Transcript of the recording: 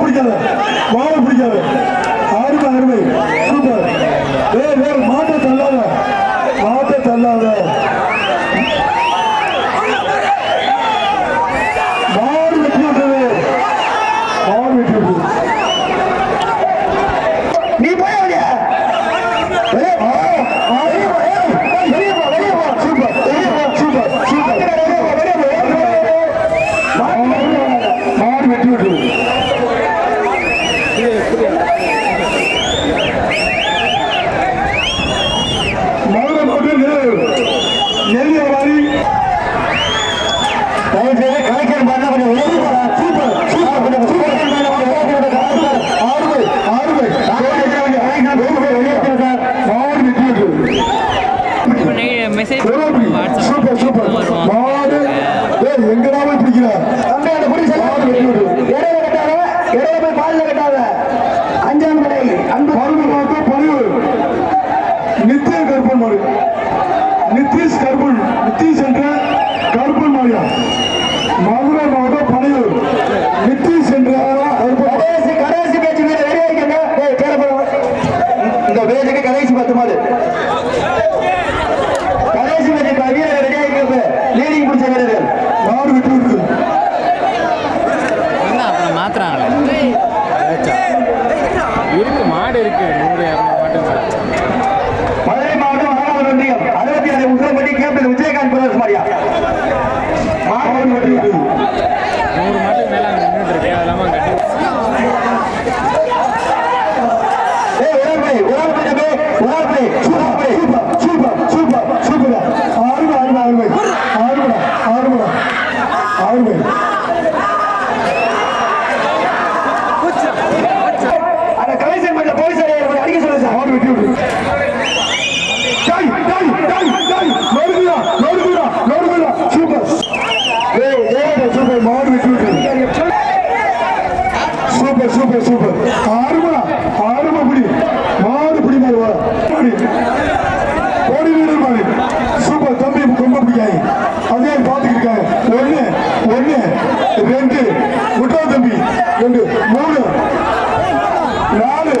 பிடிக்காத மாவு பிடிக்காது அருமை அருமை சூப்பர் ஏய் ஏய் மாட்டை மெசேஜ் சூப்பர் சூப்பர். மாடு. ஏய் எங்கடா போய் பிடிக்கிற தம்பி அந்த புடி செல்ல இடையில கட்டாத இடையில போய் பால்ல கட்டாத. அஞ்சாம் கடை அந்த பருவு பார்த்து பருவு. நித்திய கற்பன் மாடு. நிதிஷ் கற்பன் நிதிஷ் என்ற கற்பன் மாடியா மதுரை மாவட்டம் பனையூர் நிதிஷ் என்ற கடைசி பேச்சு வெளியே இந்த பேச்சுக்கு கடைசி பத்து மாடு. அந்த வீரர் ரெடியாக இருக்கிறது லீடிங் இருக்கு மாடு இருக்கு ஆளுமை சூப்பர் சூப்பர் சூப்பர் பார்த்துக்கிட்டாங்க ஒன்று ஒன்று ரெண்டு. முட்டா தம்பி ரெண்டு மூணு. நாலு.